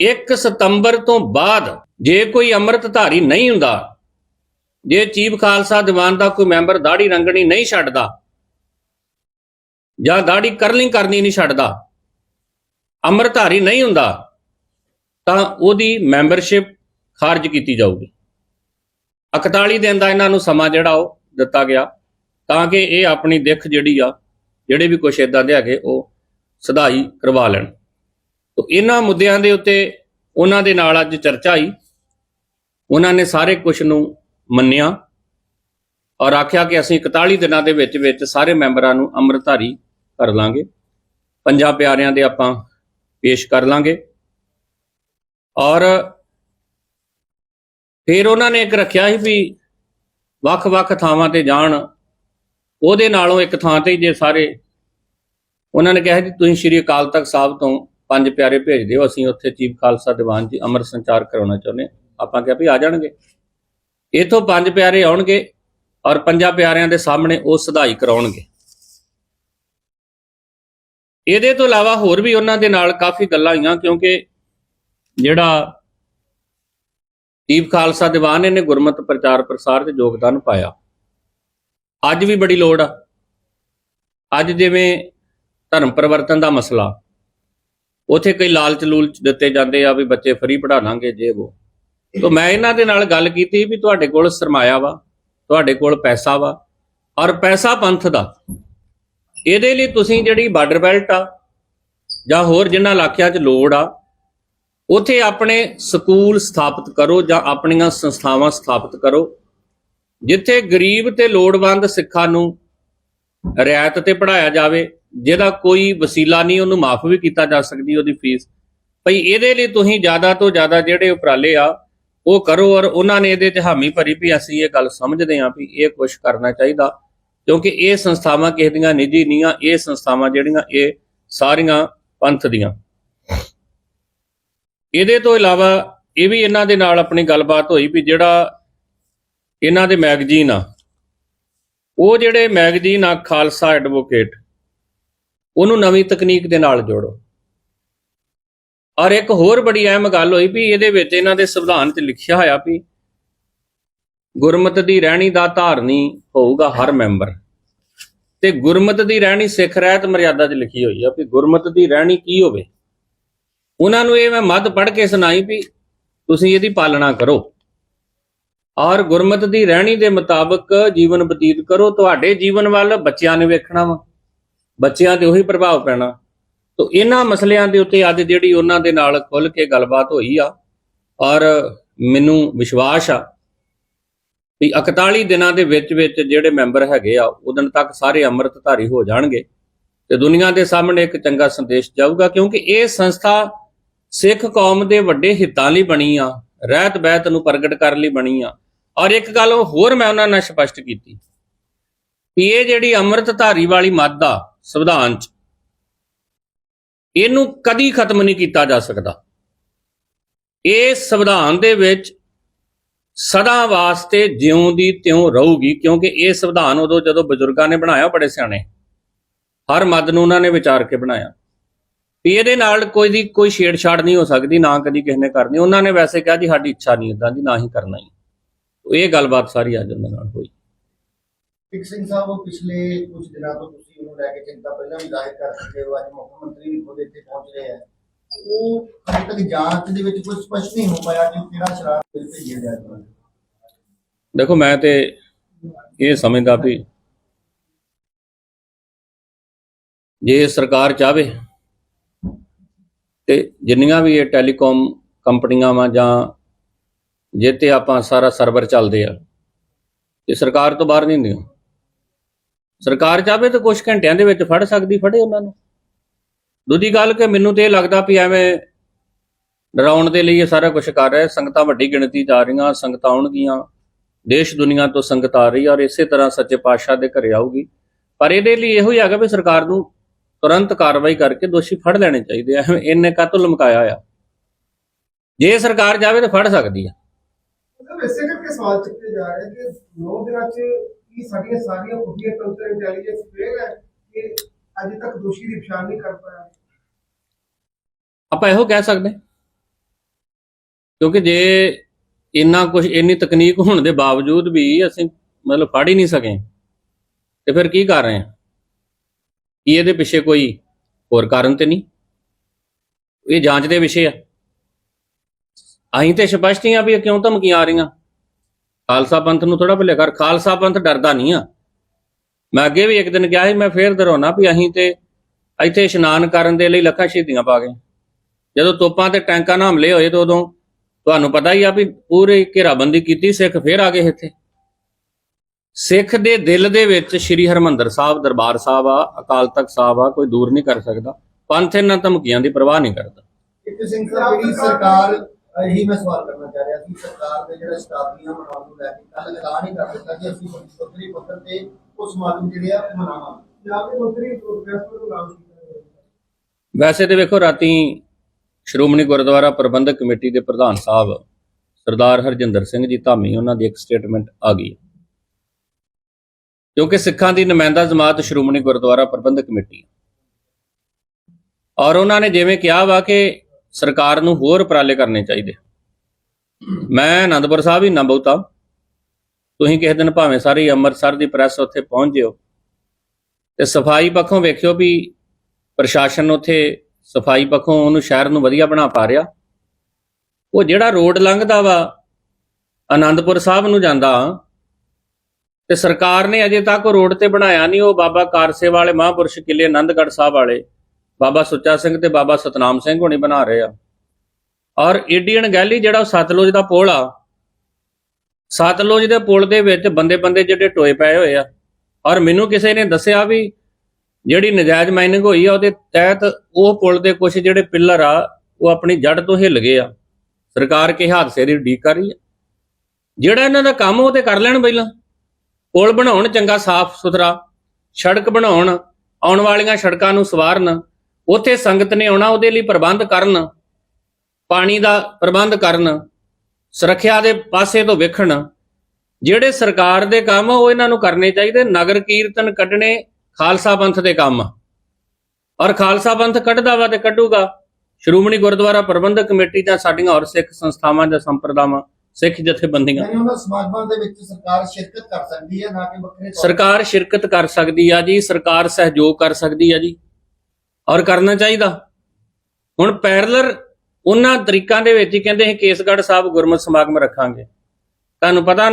1 ਸਤੰਬਰ ਤੋਂ ਬਾਅਦ ਜੇ ਕੋਈ ਅੰਮ੍ਰਿਤਧਾਰੀ ਨਹੀਂ ਹੁੰਦਾ, ਜੇ ਚੀਫ ਖਾਲਸਾ ਦੀਵਾਨ ਦਾ ਕੋਈ ਮੈਂਬਰ ਦਾੜੀ ਰੰਗਣੀ ਨਹੀਂ ਛੱਡਦਾ, ਜਾਂ ਦਾੜੀ ਕਰਲਿੰਗ ਕਰਨੀ ਨਹੀਂ ਛੱਡਦਾ, ਅੰਮ੍ਰਿਤਧਾਰੀ ਨਹੀਂ ਹੁੰਦਾ, ਤਾਂ ਉਹਦੀ ਮੈਂਬਰਸ਼ਿਪ ਖਾਰਜ ਕੀਤੀ ਜਾਊਗੀ। 41 ਦਿਨ ਦਾ ਇਹਨਾਂ ਨੂੰ ਸਮਾਂ ਜਿਹੜਾ ਉਹ ਦਿੱਤਾ ਗਿਆ, ਤਾਂ ਕਿ ਇਹ ਆਪਣੀ ਦਿੱਖ ਜਿਹੜੀ ਆ, ਜਿਹੜੇ ਵੀ ਕੁਛ ਇਦਾਂ ਦੇ ਹੈਗੇ, ਉਹ ਸਦਾਈ ਕਰਵਾ ਲੈਣ। ਤੋ ਇਹਨਾਂ ਮੁੱਦਿਆਂ ਦੇ ਉੱਤੇ ਉਹਨਾਂ ਦੇ ਨਾਲ ਅੱਜ ਚਰਚਾ ਆਈ। ਉਹਨਾਂ ਨੇ ਸਾਰੇ ਕੁਝ ਨੂੰ ਮੰਨਿਆ ਔਰ ਆਖਿਆ ਕਿ ਅਸੀਂ 41 ਦਿਨਾਂ ਦੇ ਵਿੱਚ ਵਿੱਚ ਸਾਰੇ ਮੈਂਬਰਾਂ ਨੂੰ ਅੰਮ੍ਰਿਤਧਾਰੀ ਕਰ ਲਾਂਗੇ। ਪੰਜਾਂ ਪਿਆਰਿਆਂ ਦੇ ਆਪਾਂ ਪੇਸ਼ ਕਰ ਲਾਂਗੇ। ਔਰ ਫਿਰ ਉਹਨਾਂ ਨੇ ਇੱਕ ਰੱਖਿਆ ਸੀ ਵੀ ਵੱਖ-ਵੱਖ ਥਾਵਾਂ ਤੇ ਜਾਣ। ਉਹਦੇ ਨਾਲੋਂ ਇੱਕ ਥਾਂ ਤੇ ਜੇ ਸਾਰੇ। ਉਹਨਾਂ ਨੇ ਕਿਹਾ ਜੀ ਤੁਸੀਂ ਸ਼੍ਰੀ ਅਕਾਲ ਤਖਤ ਸਾਹਿਬ ਤੋਂ ਪੰਜ ਪਿਆਰੇ ਭੇਜ ਦਿਓ, ਅਸੀਂ ਉੱਥੇ ਚੀਫ ਖਾਲਸਾ ਦੀਵਾਨ ਜੀ ਅਮਰ ਸੰਚਾਰ ਕਰਾਉਣਾ ਚਾਹੁੰਦੇ ਹਾਂ। ਆਪਾਂ ਕਿਹਾ ਵੀ ਆ ਜਾਣਗੇ। ਇਥੋਂ ਪੰਜ ਪਿਆਰੇ ਆਉਣਗੇ ਔਰ ਪੰਜਾਂ ਪਿਆਰਿਆਂ ਦੇ ਸਾਹਮਣੇ ਉਹ ਸਦਾਈ ਕਰਾਉਣਗੇ। ਇਹਦੇ ਤੋਂ ਇਲਾਵਾ ਹੋਰ ਵੀ ਉਹਨਾਂ ਦੇ ਨਾਲ ਕਾਫੀ ਗੱਲਾਂ ਹੋਈਆਂ, ਕਿਉਂਕਿ ਜਿਹੜਾ ਚੀਫ ਖਾਲਸਾ ਦੀਵਾਨ ਇਹਨੇ ਗੁਰਮਤਿ ਪ੍ਰਚਾਰ ਪ੍ਰਸਾਰ ਤੇ ਯੋਗਦਾਨ ਪਾਇਆ। ਅੱਜ ਵੀ ਬੜੀ ਲੋੜ ਆ। ਅੱਜ ਜਿਵੇਂ ਧਰਮ ਪਰਿਵਰਤਨ ਦਾ ਮਸਲਾ ਉਥੇ ਕਈ ਲਾਲਚ ਲੂਲਚ ਦਿੱਤੇ ਜਾਂਦੇ ਆ ਵੀ ਬੱਚੇ ਫਰੀ ਪੜ੍ਹਾ ਲਾਂਗੇ ਜੇ ਉਹ ਤਾਂ ਮੈਂ ਇਹਨਾਂ ਦੇ ਨਾਲ ਗੱਲ ਕੀਤੀ ਵੀ ਤੁਹਾਡੇ ਕੋਲ ਸਰਮਾਇਆ ਵਾ, ਤੁਹਾਡੇ ਕੋਲ ਪੈਸਾ ਵਾ, ਔਰ ਪੈਸਾ ਪੰਥ ਦਾ। ਇਹਦੇ ਲਈ ਤੁਸੀਂ ਜਿਹੜੀ ਬਾਰਡਰ ਬੈਲਟ ਆ, ਜਾਂ ਹੋਰ ਜਿਨ੍ਹਾਂ ਇਲਾਕਿਆਂ 'ਚ ਲੋੜ ਆ, ਉਥੇ ਆਪਣੇ ਸਕੂਲ ਸਥਾਪਿਤ ਕਰੋ ਜਾਂ ਆਪਣੀਆਂ ਸੰਸਥਾਵਾਂ ਸਥਾਪਿਤ ਕਰੋ, ਜਿੱਥੇ ਗਰੀਬ ਤੇ ਲੋੜਵੰਦ ਸਿੱਖਾਂ ਨੂੰ ਰਿਆਇਤ ਤੇ ਪੜਾਇਆ ਜਾਵੇ ਜਿਹਦਾ ਕੋਈ ਵਸੀਲਾ ਨਹੀਂ, ਉਹਨੂੰ ਮਾਫ ਵੀ ਕੀਤਾ ਜਾ ਸਕਦੀ ਉਹਦੀ ਫੀਸ। ਭਈ ਇਹਦੇ ਲਈ ਤੁਸੀਂ ਜ਼ਿਆਦਾ ਤੋਂ ਜ਼ਿਆਦਾ ਜਿਹੜੇ ਉਪਰਾਲੇ ਆ, ਉਹ ਕਰੋ ਔਰ ਉਹਨਾਂ ਨੇ ਇਹਦੇ 'ਚ ਹਾਮੀ ਭਰੀ ਵੀ ਅਸੀਂ ਇਹ ਗੱਲ ਸਮਝਦੇ ਹਾਂ ਵੀ ਇਹ ਕੁਝ ਕਰਨਾ ਚਾਹੀਦਾ। ਕਿਉਂਕਿ ਇਹ ਸੰਸਥਾਵਾਂ ਕਿਸੇ ਦੀਆਂ ਨਿੱਜੀ ਨਹੀਂ ਆ, ਇਹ ਸੰਸਥਾਵਾਂ ਜਿਹੜੀਆਂ ਇਹ ਸਾਰੀਆਂ ਪੰਥ ਦੀਆਂ। ਇਹਦੇ ਤੋਂ ਇਲਾਵਾ ਇਹ ਵੀ ਇਹਨਾਂ ਦੇ ਨਾਲ ਆਪਣੀ ਗੱਲਬਾਤ ਹੋਈ ਵੀ ਜਿਹੜਾ ਇਹਨਾਂ ਦੇ ਮੈਗਜ਼ੀਨ ਆ, ਉਹ ਜਿਹੜੇ ਮੈਗਜ਼ੀਨ ਆ ਖਾਲਸਾ ਐਡਵੋਕੇਟ ਉਹਨੂੰ ਨਵੀਂ ਤਕਨੀਕ ਦੇ ਨਾਲ ਜੋੜੋ। ਔਰ ਇੱਕ ਹੋਰ ਬੜੀ ਅਹਿਮ ਗੱਲ ਹੋਈ ਵੀ ਇਹਦੇ ਵਿੱਚ ਇਹਨਾਂ ਦੇ ਸੰਵਿਧਾਨ 'ਚ ਲਿਖਿਆ ਹੋਇਆ ਵੀ ਗੁਰਮਤ ਦੀ ਰਹਿਣੀ ਦਾ ਧਾਰਨੀ ਹੋਊਗਾ ਹਰ ਮੈਂਬਰ। ਤੇ ਗੁਰਮਤ ਦੀ ਰਹਿਣੀ ਸਿੱਖ ਰਹਿਤ ਮਰਿਆਦਾ 'ਚ ਲਿਖੀ ਹੋਈ ਆ ਵੀ ਗੁਰਮਤ ਦੀ ਰਹਿਣੀ ਕੀ ਹੋਵੇ। ਉਹਨਾਂ ਨੂੰ ਇਹ ਮੈਂ ਮੱਧ ਪੜ੍ਹ ਕੇ ਸੁਣਾਈ ਵੀ ਤੁਸੀਂ ਇਹਦੀ ਪਾਲਣਾ ਕਰੋ। ਔਰ ਗੁਰਮਤ ਦੀ ਰਹਿਣੀ ਦੇ ਮੁਤਾਬਕ ਜੀਵਨ ਬਤੀਤ ਕਰੋ। ਤੁਹਾਡੇ ਜੀਵਨ ਵੱਲ ਬੱਚਿਆਂ ਨੇ ਵੇਖਣਾ ਵਾ। ਬੱਚਿਆਂ ਤੇ ਉਹੀ ਪ੍ਰਭਾਵ ਪੈਣਾ। ਤੋ ਇਹਨਾਂ ਮਸਲਿਆਂ ਦੇ ਉੱਤੇ ਅੱਜ ਜਿਹੜੀ ਉਹਨਾਂ ਦੇ ਨਾਲ ਖੁੱਲ ਕੇ ਗੱਲਬਾਤ ਹੋਈ ਆ, ਔਰ ਮੈਨੂੰ ਵਿਸ਼ਵਾਸ ਆ ਵੀ 41 ਦਿਨਾਂ ਦੇ ਵਿੱਚ ਵਿੱਚ ਜਿਹੜੇ ਮੈਂਬਰ ਹੈਗੇ ਆ ਉਦੋਂ ਤੱਕ ਸਾਰੇ ਅੰਮ੍ਰਿਤਧਾਰੀ ਹੋ ਜਾਣਗੇ ਤੇ ਦੁਨੀਆ ਦੇ ਸਾਹਮਣੇ ਇੱਕ ਚੰਗਾ ਸੰਦੇਸ਼ ਜਾਊਗਾ, ਕਿਉਂਕਿ ਇਹ ਸੰਸਥਾ ਸਿੱਖ ਕੌਮ ਦੇ ਵੱਡੇ ਹਿੱਤਾਂ ਲਈ ਬਣੀ ਆ ਰਹਿਤ ਬਹਿਤ ਨੂੰ ਪ੍ਰਗਟ ਕਰਨ ਲਈ ਬਣੀ ਆ। ਔਰ ਇੱਕ ਗੱਲ ਹੋਰ ਮੈਂ ਉਹਨਾਂ ਨਾਲ ਸਪਸ਼ਟ ਕੀਤੀ ਵੀ ਇਹ ਜਿਹੜੀ ਅੰਮ੍ਰਿਤਧਾਰੀ ਵਾਲੀ ਮੱਦ ਆ ਸੰਵਿਧਾਨ 'ਚ। ਇਹਨੂੰ ਕਦੀ ਖਤਮ ਨਹੀਂ ਕੀਤਾ ਜਾ ਸਕਦਾ। ਇਹ ਸੰਵਿਧਾਨ ਦੇ ਵਿੱਚ ਸਦਾ ਵਾਸਤੇ ਜਿਉਂ ਦੀ ਤਿਉਂ ਰਹੂਗੀ, ਕਿਉਂਕਿ ਇਹ ਸੰਵਿਧਾਨ ਉਦੋਂ ਜਦੋਂ ਬਜ਼ੁਰਗਾਂ ਨੇ ਬਣਾਇਆ ਬੜੇ ਸਿਆਣੇ। ਹਰ ਮੱਦ ਨੂੰ ਉਹਨਾਂ ਨੇ ਵਿਚਾਰ ਕੇ ਬਣਾਇਆ। ਵੀ ਇਹਦੇ ਨਾਲ ਕੋਈ ਦੀ ਕੋਈ ਛੇੜਛਾੜ ਨਹੀਂ ਹੋ ਸਕਦੀ, ਨਾ ਕਦੀ ਕਿਸੇ ਨੇ ਕਰਨੀ। ਉਹਨਾਂ ਨੇ ਵੈਸੇ ਕਿਹਾ ਜੀ, ਸਾਡੀ ਇੱਛਾ ਨਹੀਂ ਇਦਾਂ ਦੀ, ਨਾ ਹੀ ਕਰਨਾ ਹੀ। ਇਹ ਗੱਲਬਾਤ ਸਾਰੀ ਅੱਜ ਉਹਨਾਂ ਨਾਲ ਹੋਈ। ਇੱਕ ਸਿੰਘ ਸਾਹਿਬ, ਉਹ ਪਿਛਲੇ ਕੁਝ ਦਿਨਾਂ ਤੋਂ ਤੁਸੀਂ ਉਹਨੂੰ ਲੈ ਕੇ ਚਿੰਤਾ ਪਹਿਲਾਂ ਵੀ ਜ਼ਾਹਿਰ ਕਰ ਚੁੱਕੇ ਹੋ, ਅੱਜ ਮੁੱਖ ਮੰਤਰੀ ਵੀ ਖੁਦ ਇੱਥੇ ਪਹੁੰਚ ਰਹੇ ਆ। ਉਹ ਹਜੇ ਤੱਕ ਜਾਂਚ ਦੇ ਵਿੱਚ ਕੁਝ ਸਪਸ਼ਟ ਨਹੀਂ ਹੋ ਪਾਇਆ ਕਿ ਕਿਹੜਾ ਸ਼ਰਾਬ ਬਿੱਲ ਭੇਜਿਆ ਜਾ ਰਿਹਾ ਦੇਖੋ, ਮੈਂ ਤੇ ਇਹ ਸਮਝਦਾ ਵੀ ਜੇ ਸਰਕਾਰ ਚਾਵੇ ਤੇ ਜਿੰਨੀਆਂ ਵੀ ਇਹ ਟੈਲੀਕਾਮ ਕੰਪਨੀਆਂ ਵਾ ਜਾਂ ਜੇ ਤੇ ਆਪਾਂ ਸਾਰਾ ਸਰਵਰ ਚੱਲਦੇ ਆ, ਇਹ ਸਰਕਾਰ ਤੋਂ ਬਾਹਰ ਨਹੀਂ ਹੁੰਦੀਆਂ। ਸਰਕਾਰ ਚਾਵੇ ਤਾਂ ਕੁਝ ਘੰਟਿਆਂ ਦੇ ਵਿੱਚ ਫੜ ਸਕਦੀ, ਫੜੇ ਉਹਨਾਂ ਨੂੰ। ਦੂਜੀ ਗੱਲ ਕਿ ਮੈਨੂੰ ਤੇ ਇਹ ਲੱਗਦਾ ਵੀ ਐਵੇਂ ਡਰਾਉਣ ਦੇ ਲਈ ਇਹ ਸਾਰਾ ਕੁਝ ਕਰ ਰਿਹਾ ਸੰਗਤਾਂ ਵੱਡੀ ਗਿਣਤੀ 'ਚ ਰਹੀਆਂ, ਸੰਗਤਾਂ ਆਉਣਗੀਆਂ। ਦੇਸ਼ ਦੁਨੀਆ ਤੋਂ ਸੰਗਤ ਆ ਰਹੀ ਔਰ ਇਸੇ ਤਰ੍ਹਾਂ ਸੱਚੇ ਪਾਤਸ਼ਾਹ ਦੇ ਘਰੇ ਆਊਗੀ। ਪਰ ਇਹਦੇ ਲਈ ਇਹੋ ਹੀ ਹੈਗਾ ਵੀ ਸਰਕਾਰ ਨੂੰ ਤੁਰੰਤ ਕਾਰਵਾਈ ਕਰਕੇ ਦੋਸ਼ੀ ਫੜ ਲੈਣੇ ਚਾਹੀਦੇ ਆ। ਇਹਨੇ ਕਾਤੋਂ ਲਮਕਾਇਆ ਹੋਇਆ। ਜੇ ਸਰਕਾਰ ਜਾਵੇ ਤਾਂ ਫੜ ਸਕਦੀ ਆ। ਇਸੇ ਕਰਕੇ ਸਵਾਲ ਚੁੱਕੇ ਜਾ ਰਹੇ ਕਿ 9 ਦਿਨਾਂ ਚ ਕੀ ਸਾਡੀਆਂ ਸਾਰੀਆਂ ਖੁਫੀਆ ਤੰਤਰ ਇੰਟੈਲੀਜੈਂਸ ਫੇਲ ਹੈ ਕਿ ਅਜੇ ਤੱਕ ਦੋਸ਼ੀ ਦੀ ਪਛਾਣ ਨਹੀਂ ਕਰ ਪਾਇਆ। ਆਪਾਂ ਇਹੋ ਕਹਿ ਸਕਦੇ। ਕਿਉਂਕਿ ਜੇ ਇੰਨਾ ਕੁਝ ਇੰਨੀ ਤਕਨੀਕ ਹੋਣ ਦੇ ਬਾਵਜੂਦ ਵੀ ਅਸੀਂ ਮਤਲਬ ਫੜ ਹੀ ਨਹੀਂ ਸਕੇ, ਤੇ ਫਿਰ ਕੀ ਕਰ ਰਹੇ ਹਾਂ? ਕੀ ਇਹਦੇ ਪਿੱਛੇ ਕੋਈ ਹੋਰ ਕਾਰਨ ਤੇ ਨਹੀਂ? ਇਹ ਜਾਂਚ ਦੇ ਵਿਸ਼ੇ ਆ। ਅਸੀਂ ਤੇ ਸਪਸ਼ਟ ਹੀ ਆ ਵੀ ਇਹ ਕਿਉਂ ਧਮਕੀਆਂ ਆ ਰਹੀਆਂ। ਖਾਲਸਾ ਪੰਥ ਨੂੰ ਥੋੜਾ ਭੁੱਲਿਆ ਕਰ, ਖਾਲਸਾ ਪੰਥ ਡਰਦਾ ਨਹੀਂ ਆ। ਮੈਂ ਅੱਗੇ ਵੀ ਇੱਕ ਦਿਨ ਕਿਹਾ ਸੀ, ਮੈਂ ਫੇਰ ਦਰਾਉਣਾ ਵੀ ਅਸੀਂ ਤੇ ਇੱਥੇ ਇਸ਼ਨਾਨ ਕਰਨ ਦੇ ਲਈ ਲੱਖਾਂ ਸ਼ਹੀਦੀਆਂ ਪਾ ਗਏ। ਜਦੋਂ ਤੋਪਾਂ ਤੇ ਟੈਂਕਾਂ ਨਾਲ ਹਮਲੇ ਹੋਏ ਤਾਂ ਉਦੋਂ ਤੁਹਾਨੂੰ ਪਤਾ ਹੀ ਆ ਵੀ ਪੂਰੀ ਘੇਰਾਬੰਦੀ ਕੀਤੀ, ਸਿੱਖ ਫੇਰ ਆ ਗਏ ਇੱਥੇ। ਸਿੱਖ ਦੇ ਦਿਲ ਦੇ ਵਿੱਚ ਸ੍ਰੀ ਹਰਮੰਦਰ ਸਾਹਿਬ, ਦਰਬਾਰ ਸਾਹਿਬ ਆ, ਅਕਾਲ ਤਖਤ ਸਾਹਿਬ ਆ, ਕੋਈ ਦੂਰ ਨਹੀਂ ਕਰ ਸਕਦਾ। ਪੰਥ ਇਹਨਾਂ ਧਮਕੀਆਂ ਦੀ ਪਰਵਾਹ ਨਹੀਂ ਕਰਦਾ। ਸਿੰਘ ਸਾਹਿਬ, ਜਿਹੜੀ ਸਰਕਾਰ ਇਹੀ ਮੈਂ ਸਵਾਲ ਕਰਨਾ ਚਾਹ ਰਿਹਾ ਸੀ ਸਰਕਾਰ ਦੇ ਜਿਹੜਾ ਸ਼ਤਾਬਦੀਆਂ ਮਨਾਉਣ ਨੂੰ ਲੈ ਕੇ ਕੱਲ ਐਲਾਨ ਹੀ ਕਰ ਦਿੱਤਾ ਕਿ ਅਸੀਂ ਪੱਤਰੀ ਪੱਤਰ ਤੇ ਉਹ ਸਮਾਗਮ ਜਿਹੜੇ ਆ ਉਹ ਮਨਾਵਾਂਗੇ ਪੰਜਾਬ ਦੇ ਮੰਤਰੀ ਪ੍ਰੋਫੈਸਰ ਨੂੰ ਨਾਮ ਕੀਤਾ ਹੈ ਵੈਸੇ ਤੇ ਵੇਖੋ ਰਾਤੀ ਸ਼੍ਰੋਮਣੀ ਗੁਰਦੁਆਰਾ ਪ੍ਰਬੰਧਕ ਕਮੇਟੀ ਦੇ ਪ੍ਰਧਾਨ ਸਾਹਿਬ ਸਰਦਾਰ ਹਰਜਿੰਦਰ ਸਿੰਘ ਜੀ ਧਾਮੀ ਉਹਨਾਂ ਦੀ ਇੱਕ ਸਟੇਟਮੈਂਟ ਆ ਗਈ। ਕਿਉਂਕਿ ਸਿੱਖਾਂ ਦੀ ਨੁਮਾਇੰਦਾ ਜਮਾਤ ਸ਼੍ਰੋਮਣੀ ਗੁਰਦੁਆਰਾ ਪ੍ਰਬੰਧਕ ਕਮੇਟੀ। ਔਰ ਉਹਨਾਂ ਨੇ ਜਿਵੇਂ ਕਿਹਾ ਵਾ ਕਿ ਸਰਕਾਰ ਨੂੰ ਹੋਰ ਉਪਰਾਲੇ ਕਰਨੇ ਚਾਹੀਦੇ। ਮੈਂ ਅਨੰਦਪੁਰ ਸਾਹਿਬ ਹੀ ਨਾ ਬਹੁਤਾ। ਤੁਸੀਂ ਕਿਸੇ ਦਿਨ ਭਾਵੇਂ ਸਾਰੀ ਅੰਮ੍ਰਿਤਸਰ ਦੀ ਪ੍ਰੈਸ ਉੱਥੇ ਪਹੁੰਚ ਜਿਓ। ਤੇ ਸਫ਼ਾਈ ਪੱਖੋਂ ਵੇਖਿਓ ਵੀ ਪ੍ਰਸ਼ਾਸਨ ਉੱਥੇ ਸਫ਼ਾਈ ਪੱਖੋਂ ਉਹਨੂੰ ਸ਼ਹਿਰ ਨੂੰ ਵਧੀਆ ਬਣਾ ਪਾ ਰਿਹਾ। ਉਹ ਜਿਹੜਾ ਰੋਡ ਲੰਘਦਾ ਵਾ ਆਨੰਦਪੁਰ ਸਾਹਿਬ ਨੂੰ ਜਾਂਦਾ ਤੇ ਸਰਕਾਰ ਨੇ ਅਜੇ ਤੱਕ ਉਹ ਰੋਡ ਤੇ ਬਣਾਇਆ ਨਹੀਂ, ਉਹ ਬਾਬਾ ਕਾਰਸੇ ਵਾਲੇ ਮਹਾਂਪੁਰਸ਼ ਕਿਲੇ ਆਨੰਦਗੜ੍ਹ ਸਾਹਿਬ ਵਾਲੇ। ਬਾਬਾ ਸੁੱਚਾ ਸਿੰਘ ਤੇ ਬਾਬਾ ਸਤਨਾਮ ਸਿੰਘ ਹੋਣੀ ਬਣਾ ਰਹੇ ਆ। ਔਰ ਏਡੀਅਨ ਗੈਲੀ ਜਿਹੜਾ ਉਹ ਸਤਲੁਜ ਦਾ ਪੁਲ ਆ, ਸਤਲੁਜ ਦੇ ਪੁਲ ਦੇ ਵਿੱਚ ਬੰਦੇ ਬੰਦੇ ਜਿਹੜੇ ਟੋਏ ਪਏ ਹੋਏ ਆ। ਔਰ ਮੈਨੂੰ ਕਿਸੇ ਨੇ ਦੱਸਿਆ ਵੀ ਜਿਹੜੀ ਨਜਾਇਜ਼ ਮਾਈਨਿੰਗ ਹੋਈ ਆ, ਉਹਦੇ ਤਹਿਤ ਉਹ ਪੁਲ ਦੇ ਕੁਝ ਜਿਹੜੇ ਪਿੱਲਰ ਆ, ਉਹ ਆਪਣੀ ਜੜ ਤੋਂ ਹਿੱਲ ਗਏ ਆ। ਸਰਕਾਰ ਕੇ ਹਾਦਸੇ ਦੀ ਉਡੀਕ ਕਰ ਰਹੀ ਹੈ ਜਿਹੜਾ ਇਹਨਾਂ ਦਾ ਕੰਮ ਉਹ ਤੇ ਕਰ ਲੈਣ ਪਹਿਲਾਂ। ਪੁਲ ਬਣਾਉਣ, ਚੰਗਾ ਸਾਫ਼ ਸੁਥਰਾ, ਸੜਕ ਬਣਾਉਣ, ਆਉਣ ਵਾਲੀਆਂ ਸੜਕਾਂ ਨੂੰ ਸਵਾਰਨ ਉੱਥੇ ਸੰਗਤ ਨੇ ਆਉਣਾ ਉਹਦੇ ਲਈ ਪ੍ਰਬੰਧ ਕਰਨ ਪਾਣੀ ਦਾ ਪ੍ਰਬੰਧ ਕਰਨ ਸੁਰੱਖਿਆ ਦੇ ਪਾਸੇ ਤੋਂ ਵੇਖਣ। ਜਿਹੜੇ ਸਰਕਾਰ ਦੇ ਕੰਮ ਉਹ ਇਹਨਾਂ ਨੂੰ ਕਰਨੇ ਚਾਹੀਦੇ। ਨਗਰ ਕੀਰਤਨ ਕੱਢਣੇ ਖਾਲਸਾ ਪੰਥ ਦੇ ਕੰਮ। ਔਰ ਖਾਲਸਾ ਪੰਥ ਕੱਢਦਾ ਵਾ ਤੇ ਕੱਢੂਗਾ। ਸ਼੍ਰੋਮਣੀ ਗੁਰਦੁਆਰਾ ਪ੍ਰਬੰਧਕ ਕਮੇਟੀ ਜਾਂ ਸਾਡੀਆਂ ਹੋਰ ਸਿੱਖ ਸੰਸਥਾਵਾਂ ਜਾਂ ਸੰਪਰਦਾਵਾਂ ਸਿੱਖ ਜਥੇਬੰਦੀਆਂ। ਉਹਨਾਂ ਸਮਾਗਮਾਂ ਦੇ ਵਿੱਚ ਸਰਕਾਰ ਸ਼ਿਰਕਤ ਕਰ ਸਕਦੀ ਹੈ ਨਾ ਕਿ ਵੱਖਰੇ ਸਰਕਾਰ ਸ਼ਿਰਕਤ ਕਰ ਸਕਦੀ ਆ ਜੀ ਸਰਕਾਰ ਸਹਿਯੋਗ ਕਰ ਸਕਦੀ ਆ ਜੀ। ਔਰ ਕਰਨਾ ਚਾਹੀਦਾ। ਹੁਣ ਪੈਰਲਰ ਉਹਨਾਂ ਤਰੀਕਾਂ ਦੇ ਵਿੱਚ ਹੀ ਕਹਿੰਦੇ ਅਸੀਂ ਕੇਸਗੜ੍ਹ ਸਾਹਿਬ ਗੁਰਮਤਿ ਸਮਾਗਮ ਰੱਖਾਂਗੇ। ਤੁਹਾਨੂੰ ਪਤਾ